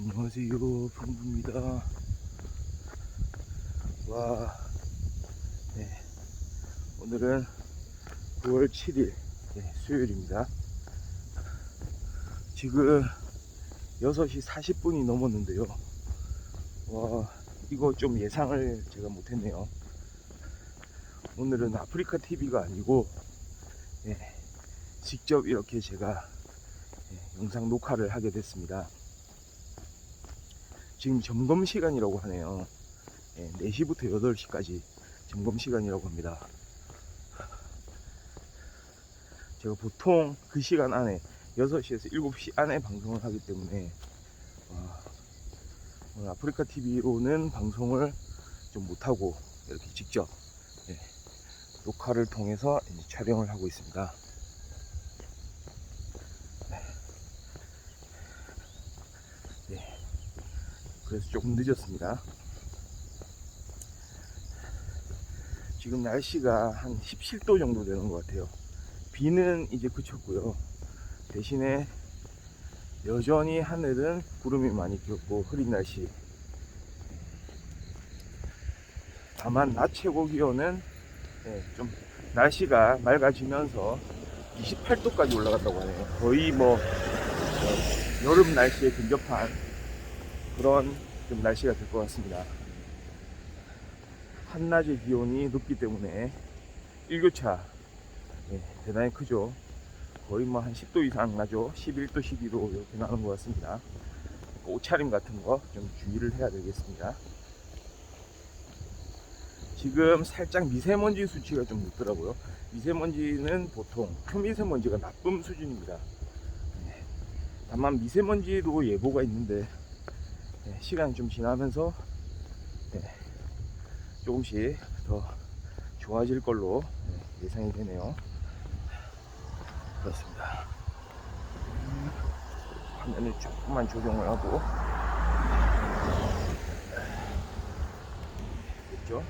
안녕하세요. 방부입니다. 와 네. 오늘은 9월 7일 네, 수요일입니다. 지금 6시 40분이 넘었는데요. 와 이거 좀 예상을 제가 못했네요. 오늘은 아프리카 TV가 아니고 네, 직접 이렇게 제가 네, 영상 녹화를 하게 됐습니다 지금 점검 시간이라고 하네요. 예, 4시부터 8시까지 점검 시간이라고 합니다. 제가 보통 그 시간 안에 6시에서 7시 안에 방송을 하기 때문에 와, 오늘 아프리카 TV로는 방송을 좀 못하고 이렇게 직접 예, 녹화를 통해서 촬영을 하고 있습니다. 그래서 조금 늦었습니다. 지금 날씨가 한 17도 정도 되는 것 같아요. 비는 이제 그쳤고요. 대신에 여전히 하늘은 구름이 많이 끼었고 흐린 날씨. 다만 낮 최고 기온은 예, 좀 날씨가 맑아지면서 28도까지 올라갔다고 하네요. 거의 뭐 어, 여름 날씨에 근접한 그런 좀 날씨가 될 것 같습니다. 한낮의 기온이 높기 때문에 일교차 예, 대단히 크죠. 거의 뭐 한 10도 이상 나죠. 11도, 12도 이렇게 나는 것 같습니다. 옷차림 같은 거 좀 주의를 해야 되겠습니다. 지금 살짝 미세먼지 수치가 좀 높더라고요. 미세먼지는 보통 초미세먼지가 나쁨 수준입니다. 예, 다만 미세먼지도 예보가 있는데 네, 시간이 좀 지나면서 네, 조금씩 더 좋아질 걸로 네, 예상이 되네요. 그렇습니다. 음, 화면을 조금만 조정을 하고 됐죠?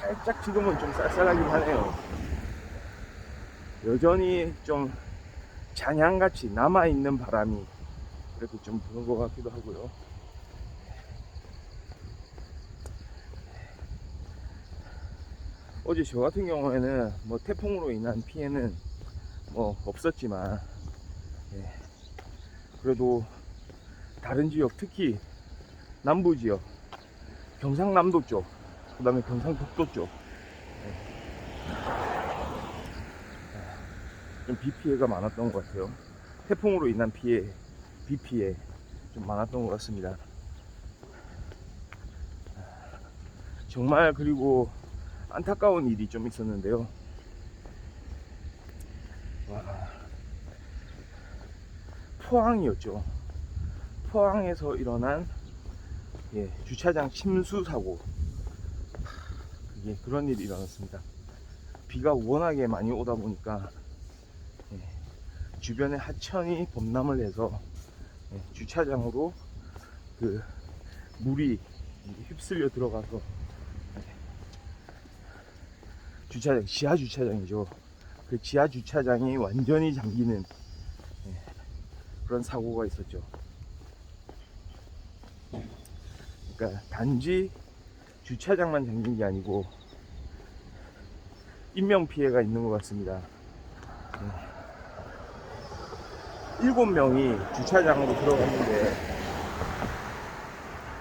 살짝 지금은 좀 쌀쌀하긴 하네요. 여전히 좀 잔향같이 남아있는 바람이 이렇게 좀 부는 것 같기도 하고요. 어제 저 같은 경우에는 뭐 태풍으로 인한 피해는 뭐 없었지만 예, 그래도 다른 지역 특히 남부 지역 경상남도 쪽 그 다음에 경상북도 쪽 좀비 피해가 많았던 것 같아요. 태풍으로 인한 피해, 비 피해 좀 많았던 것 같습니다. 정말 그리고 안타까운 일이 좀 있었는데요. 와, 포항이었죠. 포항에서 일어난 예, 주차장 침수 사고. 그게 그런 일이 일어났습니다. 비가 워낙에 많이 오다 보니까 주변에 하천이 범람을 해서 예, 주차장으로 그 물이 휩쓸려 들어가서 예, 주차장 지하 주차장이죠. 그 지하 주차장이 완전히 잠기는 예, 그런 사고가 있었죠. 그러니까 단지 주차장만 잠긴 게 아니고 인명 피해가 있는 것 같습니다. 예. 일곱 명이 주차장으로 들어갔는데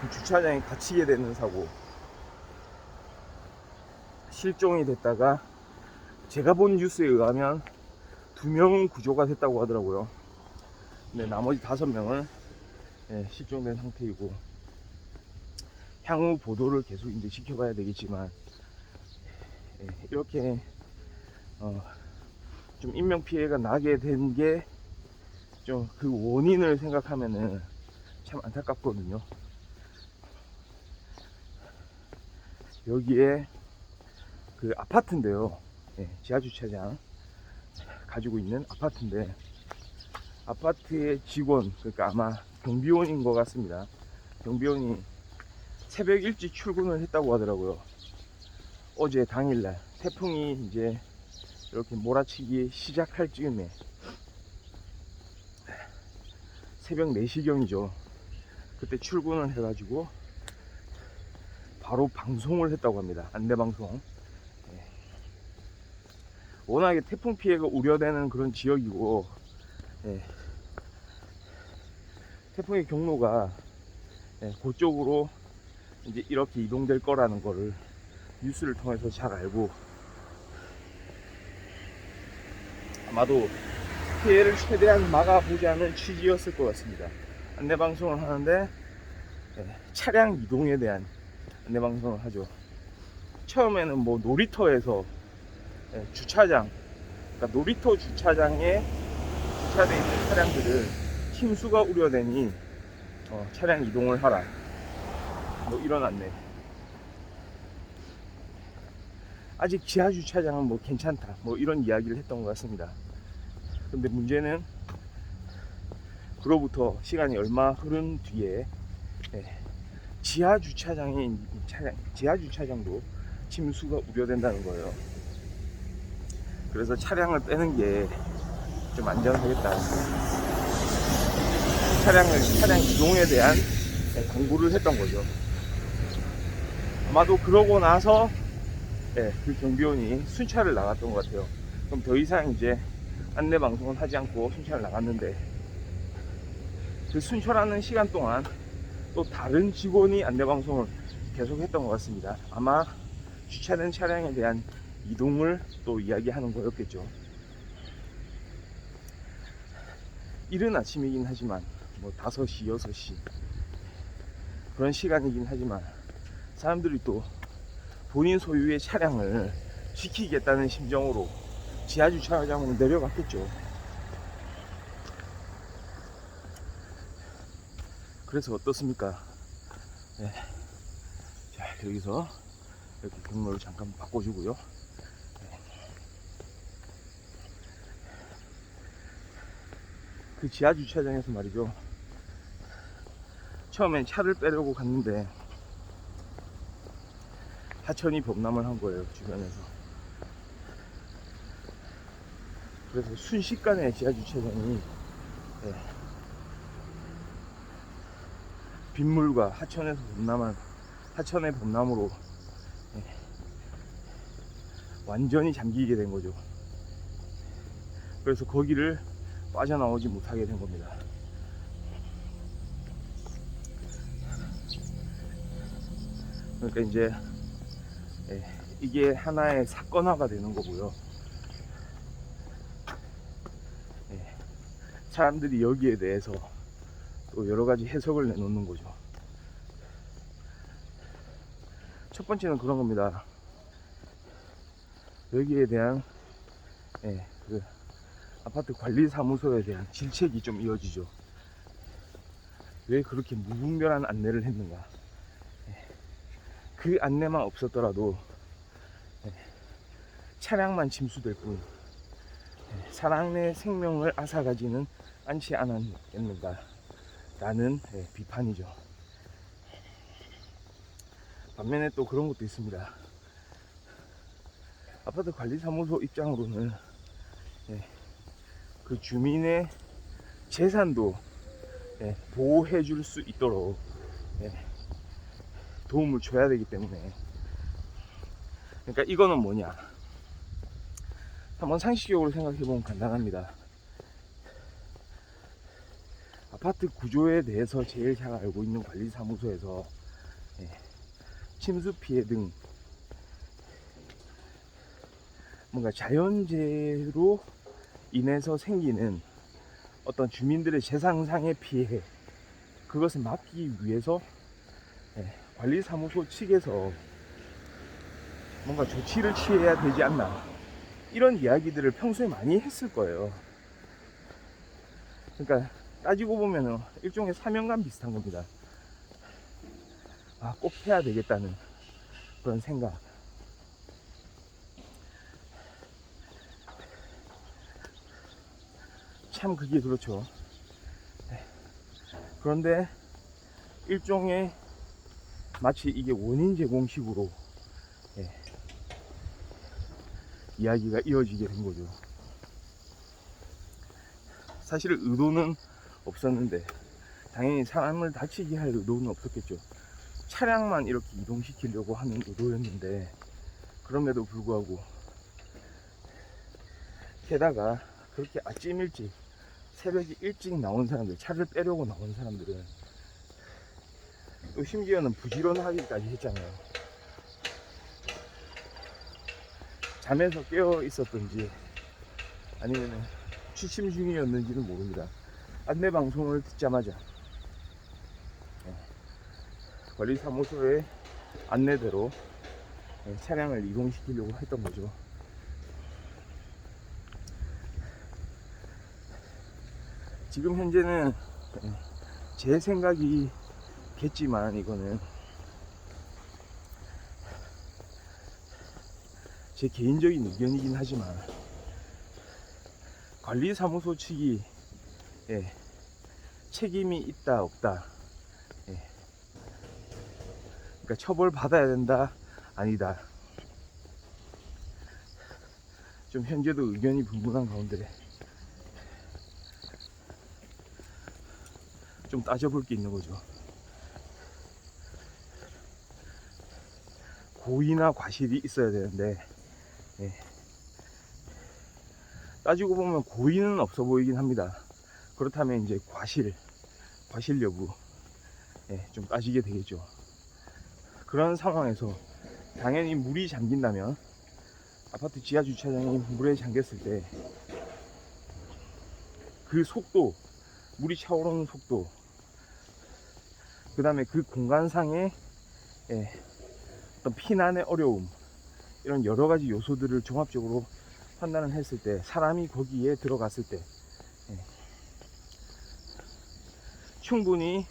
그 주차장이 닫히게 되는 사고 실종이 됐다가 제가 본 뉴스에 의하면 두 명은 구조가 됐다고 하더라고요. 근데 나머지 다섯 명은 예, 실종된 상태이고 향후 보도를 계속 이제 지켜봐야 되겠지만 예, 이렇게 어, 좀 인명 피해가 나게 된 게 좀 그 원인을 생각하면은 참 안타깝거든요. 여기에 그 아파트인데요. 예, 지하주차장 가지고 있는 아파트인데 아파트의 직원 그러니까 아마 경비원인 것 같습니다. 경비원이 새벽 일찍 출근을 했다고 하더라고요. 어제 당일날 태풍이 이제 이렇게 몰아치기 시작할 즈음에 새벽 4시경이죠. 그때 출근을 해가지고 바로 방송을 했다고 합니다. 안내 방송. 예. 워낙에 태풍 피해가 우려되는 그런 지역이고 예. 태풍의 경로가 예, 그쪽으로 이제 이렇게 이동될 거라는 거를 뉴스를 통해서 잘 알고 아마도 피해를 최대한 막아보자는 취지였을 것 같습니다. 안내 방송을 하는데 예, 차량 이동에 대한 안내 방송을 하죠. 처음에는 뭐 놀이터에서 예, 주차장, 그러니까 놀이터 주차장에 주차되어 있는 차량들을 침수가 우려되니 어, 차량 이동을 하라. 뭐 이런 안내. 아직 지하 주차장은 뭐 괜찮다. 뭐 이런 이야기를 했던 것 같습니다. 근데 문제는 그로부터 시간이 얼마 흐른 뒤에 예, 지하 주차장에 차량, 지하 주차장도 침수가 우려된다는 거예요. 그래서 차량을 빼는 게 좀 안전하겠다. 차량을 차량 이동에 대한 예, 광고를 했던 거죠. 아마도 그러고 나서 예, 그 경비원이 순찰을 나갔던 것 같아요. 그럼 더 이상 이제 안내 방송은 하지 않고 순찰을 나갔는데 그 순찰하는 시간 동안 또 다른 직원이 안내 방송을 계속 했던 것 같습니다. 아마 주차된 차량에 대한 이동을 또 이야기하는 거였겠죠. 이른 아침이긴 하지만 뭐 5시, 6시 그런 시간이긴 하지만 사람들이 또 본인 소유의 차량을 지키겠다는 심정으로 지하 주차장으로 내려갔겠죠. 그래서 어떻습니까? 네. 자, 여기서 이렇게 경로를 잠깐 바꿔주고요. 네. 그 지하 주차장에서 말이죠. 처음엔 차를 빼려고 갔는데 하천이 범람을 한 거예요, 주변에서. 그래서 순식간에 지하 주차장이 예, 빗물과 하천에서 범람한 하천의 범람으로 예, 완전히 잠기게 된 거죠. 그래서 거기를 빠져나오지 못하게 된 겁니다. 그러니까 이제 예, 이게 하나의 사건화가 되는 거고요. 사람들이 여기에 대해서 또 여러 가지 해석을 내놓는 거죠. 첫 번째는 그런 겁니다. 여기에 대한 예, 그 아파트 관리 사무소에 대한 질책이 좀 이어지죠. 왜 그렇게 무분별한 안내를 했는가? 예, 그 안내만 없었더라도 예, 차량만 침수될 뿐 예, 사람의 생명을 앗아가지는 않지 않았겠는가? 라는 예, 비판이죠. 반면에 또 그런 것도 있습니다. 아파트 관리사무소 입장으로는 예, 그 주민의 재산도 예, 보호해 줄 수 있도록 예, 도움을 줘야 되기 때문에 그러니까 이거는 뭐냐 한번 상식적으로 생각해 보면 간단합니다 아파트 구조에 대해서 제일 잘 알고 있는 관리사무소에서 예, 침수 피해 등 뭔가 자연재해로 인해서 생기는 어떤 주민들의 재산상의 피해 그것을 막기 위해서 예, 관리사무소 측에서 뭔가 조치를 취해야 되지 않나 이런 이야기들을 평소에 많이 했을 거예요. 그러니까 따지고 보면은 일종의 사명감 비슷한 겁니다. 아, 꼭 해야 되겠다는 그런 생각. 참 그게 그렇죠. 네. 그런데 일종의 마치 이게 원인 제공식으로 예, 이야기가 이어지게 된 거죠. 사실 의도는 없었는데 당연히 사람을 다치게 할 의도는 없었겠죠. 차량만 이렇게 이동시키려고 하는 의도였는데 그럼에도 불구하고 게다가 그렇게 아침 일찍 새벽에 일찍 나온 사람들 차를 빼려고 나온 사람들은 또 심지어는 부지런하기까지 했잖아요. 잠에서 깨어 있었던지 아니면 취침 중이었는지는 모릅니다. 안내 방송을 듣자마자 예, 관리사무소의 안내대로 예, 차량을 이동시키려고 했던 거죠. 지금 현재는 예, 제 생각이겠지만 이거는 제 개인적인 의견이긴 하지만 관리사무소 측이 예, 책임이 있다 없다. 예. 그러니까 처벌 받아야 된다 아니다. 좀 현재도 의견이 분분한 가운데 좀 따져볼 게 있는 거죠. 고의나 과실이 있어야 되는데 예. 따지고 보면 고의는 없어 보이긴 합니다 그렇다면 이제 과실, 과실 여부, 예, 좀 따지게 되겠죠. 그런 상황에서 당연히 물이 잠긴다면 아파트 지하 주차장이 물에 잠겼을 때 그 속도, 물이 차오르는 속도, 그 다음에 그 공간상의 예, 어떤 피난의 어려움, 이런 여러 가지 요소들을 종합적으로 판단을 했을 때 사람이 거기에 들어갔을 때 충분히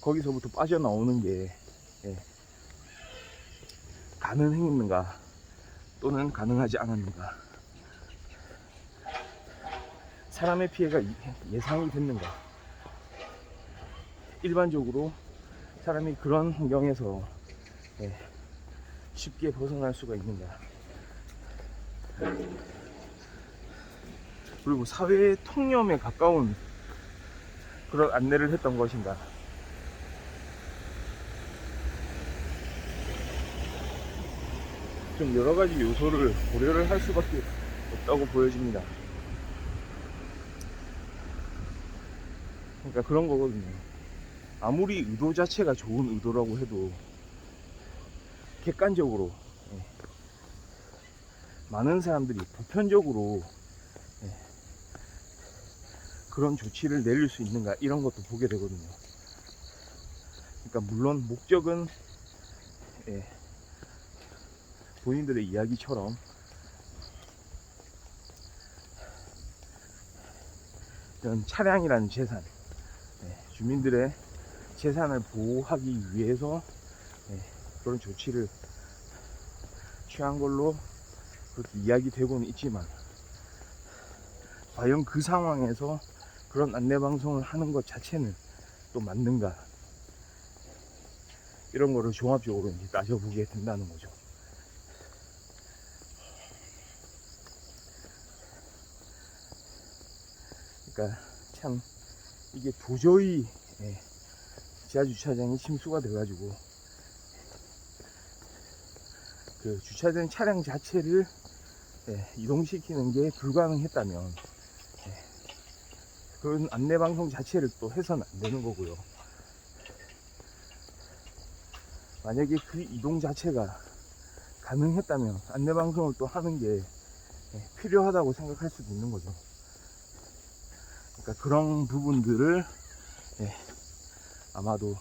거기서부터 빠져나오는 게 예, 가능했는가 또는 가능하지 않았는가. 사람의 피해가 이- 예상이 됐는가. 일반적으로 사람이 그런 환경에서 예, 쉽게 벗어날 수가 있는가. 그리고 사회의 통념에 가까운 그런 안내를 했던 것인가. 좀 여러 가지 요소를 고려를 할 수밖에 없다고 보여집니다. 그러니까 그런 거거든요. 아무리 의도 자체가 좋은 의도라고 해도 객관적으로 예, 많은 사람들이 보편적으로 예, 그런 조치를 내릴 수 있는가 이런 것도 보게 되거든요. 그러니까 물론 목적은 예, 본인들의 이야기처럼 이런 차량이라는 재산, 예, 주민들의 재산을 보호하기 위해서 예, 그런 조치를 취한 걸로 그렇게 이야기되고는 있지만 과연 그 상황에서 그런 안내 방송을 하는 것 자체는 또 맞는가 이런 거를 종합적으로 이제 따져보게 된다는 거죠. 그러니까 참 이게 도저히 예, 지하 주차장이 침수가 돼가지고 그 주차된 차량 자체를 예, 이동시키는 게 불가능했다면 그런 안내 방송 자체를 또 해서는 안 되는 거고요. 만약에 그 이동 자체가 가능했다면 안내 방송을 또 하는 게 예, 필요하다고 생각할 수도 있는 거죠. 그러니까 그런 부분들을 예, 아마도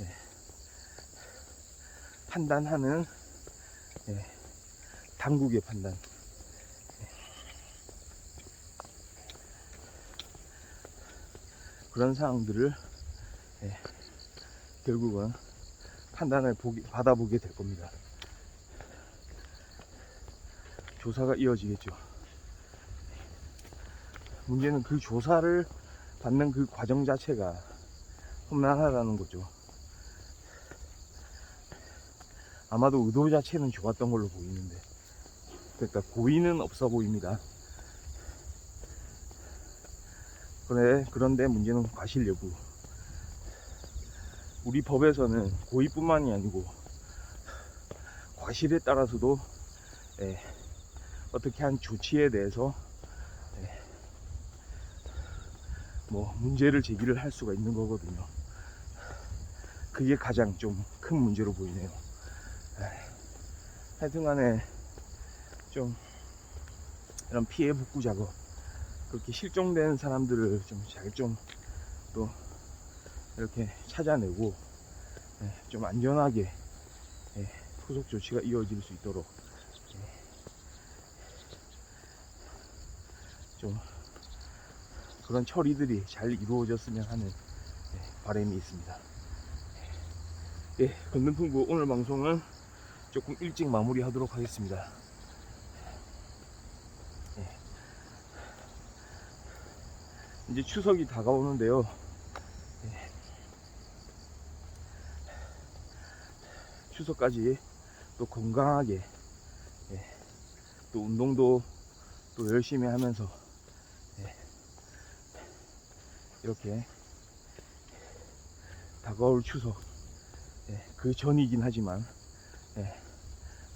예, 판단하는 예, 당국의 판단 그런 상황들을 예, 결국은 판단을 보기, 받아보게 될 겁니다. 조사가 이어지겠죠. 문제는 그 조사를 받는 그 과정 자체가 험난하다는 거죠. 아마도 의도 자체는 좋았던 걸로 보이는데, 그러니까 고의는 없어 보입니다. 그런데, 그런데 문제는 과실 여부. 우리 법에서는 고의뿐만이 아니고 과실에 따라서도 예, 어떻게 한 조치에 대해서 예, 뭐 문제를 제기를 할 수가 있는 거거든요. 그게 가장 좀 큰 문제로 보이네요. 에이, 하여튼간에 좀 이런 피해 복구 작업 그렇게 실종된 사람들을 좀 잘 좀 또 이렇게 찾아내고 예, 좀 안전하게 예, 후속 조치가 이어질 수 있도록 예, 좀 그런 처리들이 잘 이루어졌으면 하는 예, 바람이 있습니다. 예, 건능풍구 오늘 방송은 조금 일찍 마무리하도록 하겠습니다. 이제 추석이 다가오는데요. 예. 추석까지 또 건강하게 예, 또 운동도 또 열심히 하면서 예, 이렇게 다가올 추석 예, 그 전이긴 하지만 예,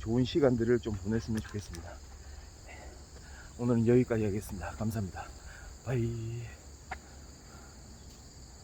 좋은 시간들을 좀 보냈으면 좋겠습니다. 예, 오늘은 여기까지 하겠습니다. 감사합니다. 바이.